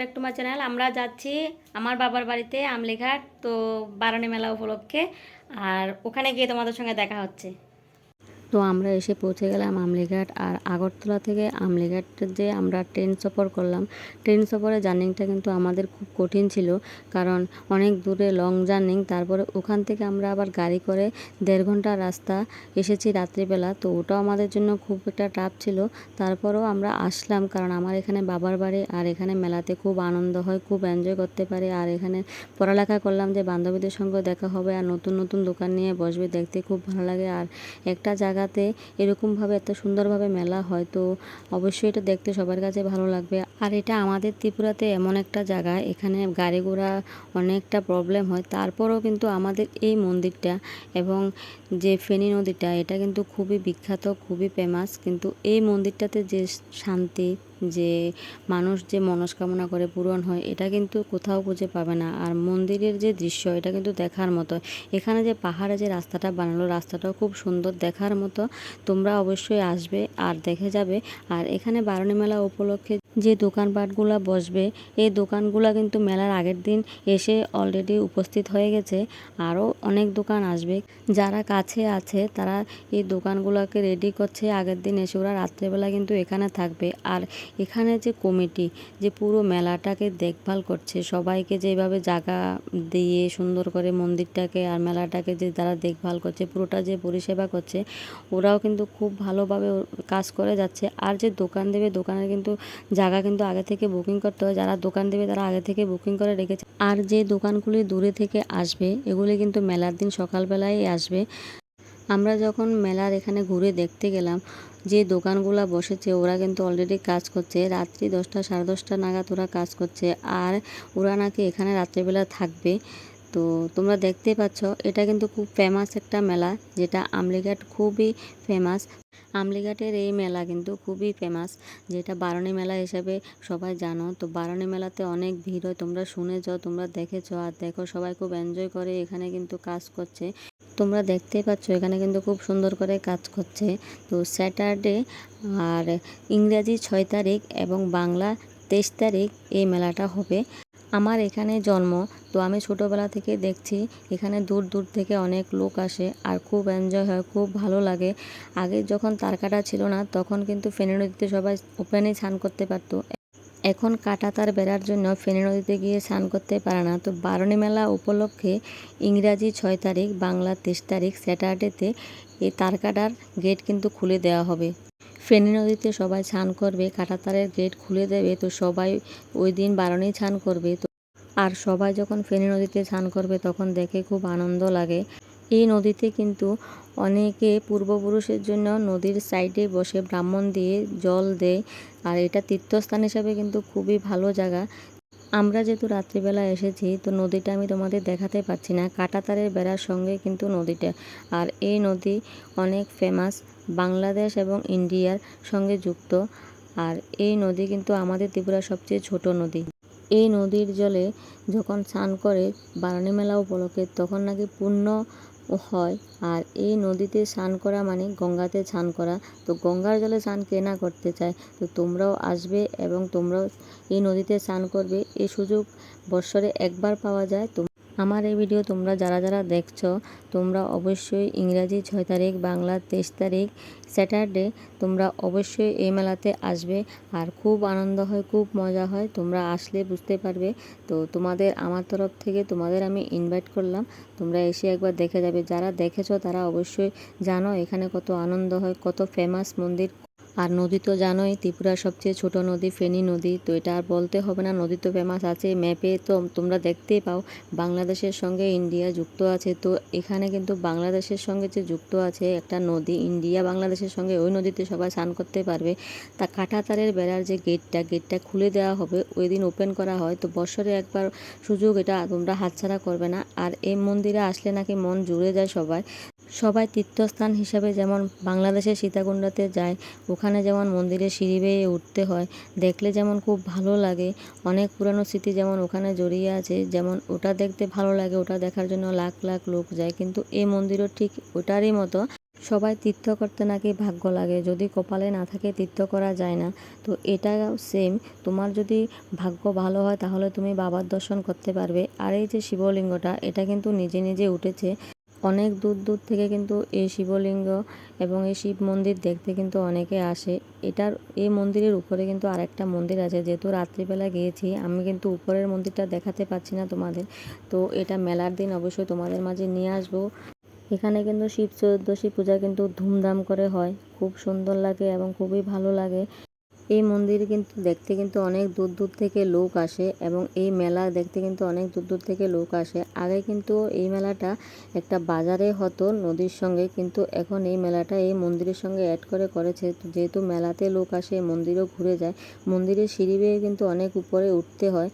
Back to my channel আমরা যাচ্ছি আমার বাবার বাড়িতে আমলিঘাট, তো বারণী মেলা উপলক্ষে। আর ওখানে গিয়ে তোমাদের সঙ্গে দেখা হচ্ছে। তো আমরা এসে পৌঁছে গেলাম আমলিঘাট আর আগরতলা থেকে আমলিঘাট যে আমরা ট্রেন সফর করলাম। ট্রেন সফরের জার্নিংটা কিন্তু আমাদের খুব কঠিন ছিল কারণ অনেক দূরে লং জার্নিং তারপরে ওখান থেকে আমরা আবার গাড়ি করে দেড় ঘণ্টা রাস্তা এসেছি রাত্রিবেলা। তো ওটাও আমাদের জন্য খুব একটা টাফ ছিল। তারপরেও আমরা আসলাম কারণ আমার এখানে বাবার বাড়ি আর এখানে মেলাতে খুব আনন্দ হয়, খুব এনজয় করতে পারে। আর এখানে পড়ালেখা করলাম যে বান্ধবীদের সঙ্গে দেখা হবে আর নতুন নতুন দোকান নিয়ে বসবে দেখতে খুব ভালো লাগে। আর একটা জায়গাতে এরকমভাবে এত সুন্দরভাবে মেলা হয়, তো অবশ্যই এটা দেখতে সবার কাছে ভালো লাগবে। আর এটা আমাদের ত্রিপুরাতে এমন একটা জায়গা, এখানে গাড়ি ঘোড়া অনেকটা প্রবলেম হয়। তারপরেও কিন্তু আমাদের এই মন্দিরটা এবং যে ফেনী নদীটা, এটা কিন্তু খুবই বিখ্যাত, খুবই ফেমাস কিন্তু এই মন্দিরটাতে যে শান্তি যে মানুষ যে মনস্কামনা করে পূরণ হয়, এটা কিন্তু কোথাও খুঁজে পাবে না। আর মন্দিরের যে দৃশ্য, এটা কিন্তু দেখার মতো। এখানে যে পাহাড়ে যে রাস্তাটা বানালো, রাস্তাটাও খুব সুন্দর দেখার মতো। তোমরা অবশ্যই আসবে আর দেখে যাবে। আর এখানে বারণী মেলা উপলক্ষে যে দোকানপাটগুলো বসবে, এই দোকানগুলো কিন্তু মেলার আগের দিন এসে অলরেডি উপস্থিত হয়ে গেছে। আরও অনেক দোকান আসবে। যারা কাছে আছে, তারা এই দোকানগুলোকে রেডি করছে। আগের দিন এসে ওরা রাত্রেবেলা কিন্তু এখানে থাকবে। আর এখানে যে কমিটি যে পুরো মেলাটাকে দেখভাল করছে, সবাইকে যেভাবে জায়গা দিয়ে সুন্দর করে মন্দিরটাকে আর মেলাটাকে যে তারা দেখভাল করছে, পুরোটা যে পরিষেবা করছে, ওরাও কিন্তু খুব ভালোভাবে কাজ করে যাচ্ছে। আর যে দোকান দেবে, দোকানের কিন্তু জায়গা কিন্তু আগে থেকে বুকিং করতে হয়। যারা দোকান দেবে তারা আগে থেকে বুকিং করে রেখেছে। আর যে দোকানগুলি দূরে থেকে আসবে, এগুলি কিন্তু মেলার দিন সকালবেলায় আসবে। আমরা যখন মেলার এখানে ঘুরে দেখতে গেলাম, যে দোকানগুলো বসেছে, ওরা কিন্তু অলরেডি কাজ করছে। রাত্রি দশটা, সাড়ে দশটা নাগাদ ওরা কাজ করছে। আর ওরা নাকি এখানে রাত্রিবেলা থাকবে। তো তোমরা দেখতেই পাচ্ছ, এটা কিন্তু খুব ফেমাস একটা মেলা, যেটা আমলিঘাট খুবই ফেমাস আমলিঘাটের এই মেলা কিন্তু খুবই ফেমাস যেটা বারণী মেলা হিসাবে সবাই জানো। তো বারণী মেলাতে অনেক ভিড় হয়, তোমরা শুনেছ, তোমরা দেখেছ, আর দেখো সবাই খুব এনজয় করে, এখানে কিন্তু কাজ করছে। তোমরা দেখতেই পাচ্ছ, এখানে কিন্তু খুব সুন্দর করে কাজ করছে। তো স্যাটারডে আর ইংরাজি ছয় তারিখ এবং বাংলা তেইশ তারিখ এই মেলাটা হবে। আমার এখানে জন্ম, তো আমি ছোটোবেলা থেকে দেখছি এখানে দূর দূর থেকে অনেক লোক আসে আর খুব এনজয় হয়, খুব ভালো লাগে। আগে যখন তারকাটা ছিল না, তখন কিন্তু ফেনী নদীতে সবাই ওপেনে স্নান করতে পারতো। এখন কাটা তার বেড়ার জন্য ফেনী নদীতে গিয়ে স্নান করতে পারে না। তো বারণী মেলা উপলক্ষে ইংরাজি ছয় তারিখ, বাংলা তেইশ তারিখ, স্যাটারডেতে এই তারকাটার গেট কিন্তু খুলে দেওয়া হবে। ফেনী নদীতে সবাই স্নান করবে কাটাতারের গেট খুলে দেবে, তো সবাই ওই দিন বারণেই স্নান করবে। তো আর সবাই যখন ফেনী নদীতে স্নান করবে, তখন দেখে খুব আনন্দ লাগে। এই নদীতে কিন্তু অনেকে পূর্বপুরুষের জন্য নদীর সাইডে বসে ব্রাহ্মণ দিয়ে জল দেয়, আর এটা তীর্থস্থান হিসাবে কিন্তু খুবই ভালো জায়গা। আমরা যেহেতু রাত্রিবেলা এসেছি, তো নদীটা আমি তোমাদের দেখাতে পারছি না। কাটাতারের বেড়ার সঙ্গে কিন্তু নদীটা। আর এই নদী অনেক ফেমাস বাংলাদেশ এবং ইন্ডিয়ার সঙ্গে যুক্ত। আর এই নদী কিন্তু আমাদের ত্রিপুরার সবচেয়ে ছোট নদী। এই নদীর জলে যখন স্নান করে বারণী মেলা উপলক্ষে, তখন নাকি পূর্ণ হয়। আর এই নদীতে স্নান করা মানে গঙ্গাতে স্নান করা। তো গঙ্গার জলে স্নান কে না করতে চায়? তো তোমরাও আসবে এবং তোমরাও এই নদীতে স্নান করবে। এই সুযোগ বৎসরে একবার পাওয়া যায়। আমার এই ভিডিও তোমরা যারা যারা দেখছ, তোমরা অবশ্যই ইংরাজি ছয় তারিখ, বাংলা তেইশ তারিখ, স্যাটারডে তোমরা অবশ্যই এই মেলাতে আসবে। আর খুব আনন্দ হয়, খুব মজা হয়, তোমরা আসলে বুঝতে পারবে। তো তোমাদের আমার তরফ থেকে তোমাদের আমি ইনভাইট করলাম, তোমরা এসে একবার দেখে যাবে। যারা দেখেছ তারা অবশ্যই জানো এখানে কত আনন্দ হয়, কত ফেমাস মন্দির। আর নদী তো জানোই, ত্রিপুরার সবচেয়ে ছোট নদী ফেনী নদী, তো এটা আর বলতে হবে না, নদী তো ফেমাস আছে ম্যাপে, তো তোমরা দেখতেই পাও, বাংলাদেশের সঙ্গে ইন্ডিয়া যুক্ত আছে, তো এখানে কিন্তু বাংলাদেশের সঙ্গে যে যুক্ত আছে একটা নদী, ইন্ডিয়া বাংলাদেশের সঙ্গে ওই নদীতে সবাই স্নান করতে পারবে, তা কাঁটাতারের বেড়ার যে গেটটা গেটটা খুলে দেওয়া হবে, ওই দিন ওপেন করা হয়, তো বছরে একবার সুযোগ এটা তোমরা হাতছাড়া করবে না, আর এই মন্দিরে আসলে নাকি মন জুড়ে যায় সবাই সবাই তীর্থস্থান হিসাবে যেমন বাংলাদেশের সীতাকুণ্ডাতে যায়, ওখানে যেমন মন্দিরে সিঁড়ি বেয়ে উঠতে হয়, দেখলে যেমন খুব ভালো লাগে। অনেক পুরানো স্মৃতি যেমন ওখানে জড়িয়ে আছে, যেমন ওটা দেখতে ভালো লাগে, ওটা দেখার জন্য লাখ লাখ লোক যায়। কিন্তু এই মন্দিরও ঠিক ওটারই মতো। সবাই তীর্থ করতে নাকি ভাগ্য লাগে, যদি কপালে না থাকে তীর্থ করা যায় না। তো এটা সেম তোমার যদি ভাগ্য ভালো হয়, তাহলে তুমি বাবার দর্শন করতে পারবে। আর এই যে শিবলিঙ্গটা, এটা কিন্তু নিজে নিজে উঠেছে। অনেক দূর দূর থেকে কিন্তু এই শিবলিঙ্গ এবং এই শিব মন্দির দেখতে কিন্তু অনেকে আসে। এটার, এই মন্দিরের উপরে কিন্তু আরেকটা মন্দির আছে। যেহেতু রাত্রিবেলা গিয়েছি, আমি কিন্তু উপরের মন্দিরটা দেখাতে পাচ্ছি না তোমাদের। তো এটা মেলার দিন অবশ্যই তোমাদের মাঝে নিয়ে আসব। এখানে কিন্তু শিব চতুর্দশী পূজা কিন্তু ধুমধাম করে হয়। খুব সুন্দর লাগে এবং খুবই ভালো লাগে। এই মন্দির কিন্তু দেখতে কিন্তু অনেক দূর দূর থেকে লোক আসে এবং এই মেলা দেখতে কিন্তু অনেক দূর দূর থেকে লোক আসে। আগে কিন্তু এই মেলাটা একটা বাজারে হতো, নদীর সঙ্গে, কিন্তু এখন এই মেলাটা এই মন্দিরের সঙ্গে অ্যাড করে করেছে। যেহেতু মেলাতে লোক আসে, মন্দিরও ঘুরে যায়, মন্দিরের সিঁড়ি বেয়ে কিন্তু অনেক উপরে উঠতে হয়।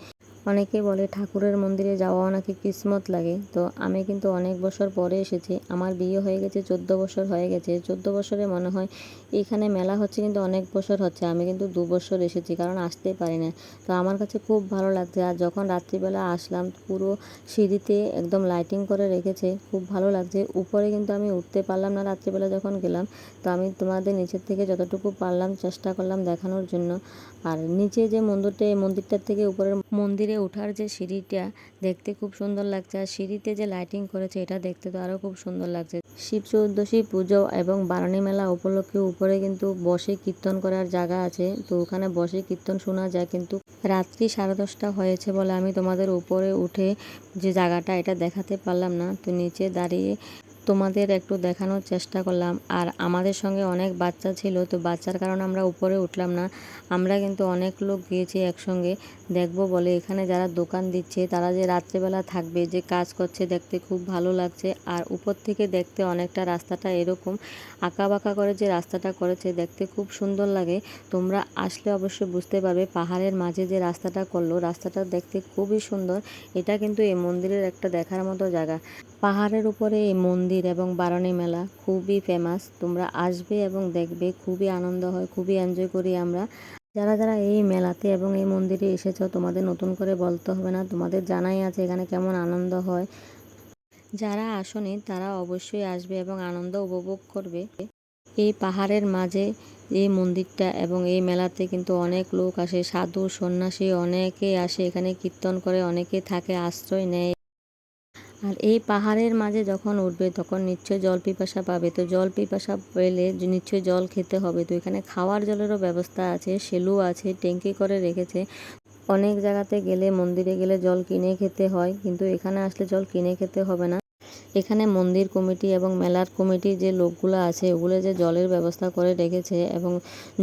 অনেকে বলে ঠাকুরের মন্দিরে যাওয়াও নাকি কিসমত লাগে। তো আমি কিন্তু অনেক বছর পরে এসেছি। আমার বিয়ে হয়ে গেছে, চোদ্দ বছর হয়ে গেছে। চোদ্দ বছরে মনে হয় এইখানে মেলা হচ্ছে কিন্তু অনেক বছর হচ্ছে। আমি কিন্তু দু বছর এসেছি, কারণ আসতেই পারি না। তো আমার কাছে খুব ভালো লাগছে। আর যখন রাত্রিবেলা আসলাম, পুরো সিঁড়িতে একদম লাইটিং করে রেখেছে, খুব ভালো লাগছে। উপরে কিন্তু আমি উঠতে পারলাম না রাত্রিবেলা যখন গেলাম। তো আমি তোমাদের নিচের থেকে যতটুকু পারলাম চেষ্টা করলাম দেখানোর জন্য। আর নিচে যে মন্দিরটা, এই মন্দিরটার থেকে উপরের মন্দিরে ওঠার যে সিঁড়িটা দেখতে খুব সুন্দর লাগছে। আর সিঁড়িতে যে লাইটিং করেছে, এটা দেখতে তো আরও খুব সুন্দর লাগছে। শিব চৌদ্দশী পুজো এবং বারণী মেলা উপলক্ষে উপরে কিন্তু বসে কীর্তন করার জায়গা আছে। তো ওখানে বসে কীর্তন শোনা যায় কিন্তু রাত্রি সাড়ে দশটা হয়েছে বলে আমি তোমাদের উপরে উঠে যে জায়গাটা, এটা দেখাতে পারলাম না। তো নিচে দাঁড়িয়ে তোমাদের একটু দেখানোর চেষ্টা করলাম। আর আমাদের সঙ্গে অনেক বাচ্চা ছিল, তো বাচ্চার কারণে আমরা উপরে উঠলাম না। আমরা কিন্তু অনেক লোক গিয়েছি একসঙ্গে। দেখব বলে এখানে যারা দোকান দিচ্ছে, তারা যে রাত্রেবেলা থাকবে, যে কাজ করছে, দেখতে খুব ভালো লাগছে। আর উপর থেকে দেখতে অনেকটা রাস্তাটা এরকম। আঁকা বাঁকা করে যে রাস্তাটা করেছে, দেখতে খুব সুন্দর লাগে। তোমরা আসলে অবশ্যই বুঝতে পারবে, পাহাড়ের মাঝে যে রাস্তাটা করল, রাস্তাটা দেখতে খুবই সুন্দর। এটা কিন্তু এই মন্দিরের একটা দেখার মতো জায়গা। পাহাড়ের উপরে এই মন্দির এবং বারণী মেলা খুবই ফেমাস তোমরা আসবে এবং দেখবে, খুবই আনন্দ হয়, খুবই এনজয় করি আমরা। যারা যারা এই মেলাতে এবং এই মন্দিরে এসেছ, তোমাদের নতুন করে বলতে হবে না। তোমাদের জানাই আছে এখানে কেমন আনন্দ হয়। যারা আসনি, তারা অবশ্যই আসবে এবং আনন্দ উপভোগ করবে। এই পাহাড়ের মাঝে এই মন্দিরটা এবং এই মেলাতে কিন্তু অনেক লোক আসে, সাধু, সন্ন্যাসী অনেকেই আসে, এখানে কীর্তন করে, অনেকে থাকে, আশ্রয় নেয়। আর এই পাহাড়ের মাঝে যখন উঠবে, তখন নিশ্চয়ই জল পিপাসা পাবে। তো জল পিপাসা পেলে নিশ্চয়ই জল খেতে হবে। তো এখানে খাওয়ার জলেরও ব্যবস্থা আছে, সেলু আছে, ট্যাঙ্কি করে রেখেছে। অনেক জায়গাতে গেলে, মন্দিরে গেলে জল কিনে খেতে হয়, কিন্তু এখানে আসলে জল কিনে খেতে হবে না। এখানে মন্দির কমিটি এবং মেলার কমিটি যে লোকগুলো আছে, ওগুলো যে জলের ব্যবস্থা করে রেখেছে এবং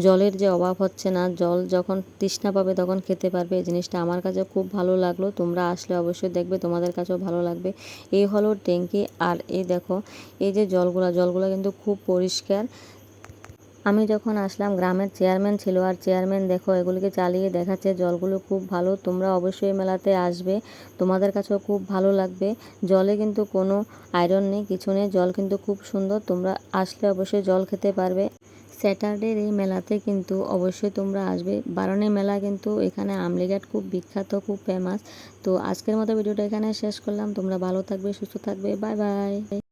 জলের যে অভাব হচ্ছে না, জল যখন তৃষ্ণা পাবে তখন খেতে পারবে। এই জিনিসটা আমার কাছে খুব ভালো লাগল। তোমরা আসলে অবশ্যই দেখবে, তোমাদের কাছেও ভালো লাগবে। এই হলো ট্যাঙ্কি আর এই দেখো, এই যে জলগুলা, জলগুলো কিন্তু খুব পরিষ্কার। আমি যখন আসলাম, গ্রামের চেয়ারম্যান ছিল। আর চেয়ারম্যান, দেখো, এগুলিকে চালিয়ে দেখাচ্ছে, জলগুলো খুব ভালো। তোমরা অবশ্যই মেলাতে আসবে। তোমাদের কাছেও খুব ভালো লাগবে। জলে কিন্তু কোনো আয়রন নেই, কিছু নেই। জল কিন্তু খুব সুন্দর। তোমরা আসলে অবশ্যই জল খেতে পারবে। স্যাটারডের এই মেলাতে কিন্তু অবশ্যই তোমরা আসবে। বারণী মেলা কিন্তু এখানে আমলিঘাট খুব বিখ্যাত, খুব ফেমাস তো আজকের মতো ভিডিওটা এখানে শেষ করলাম। তোমরা ভালো থাকবে, সুস্থ থাকবে। Bye bye.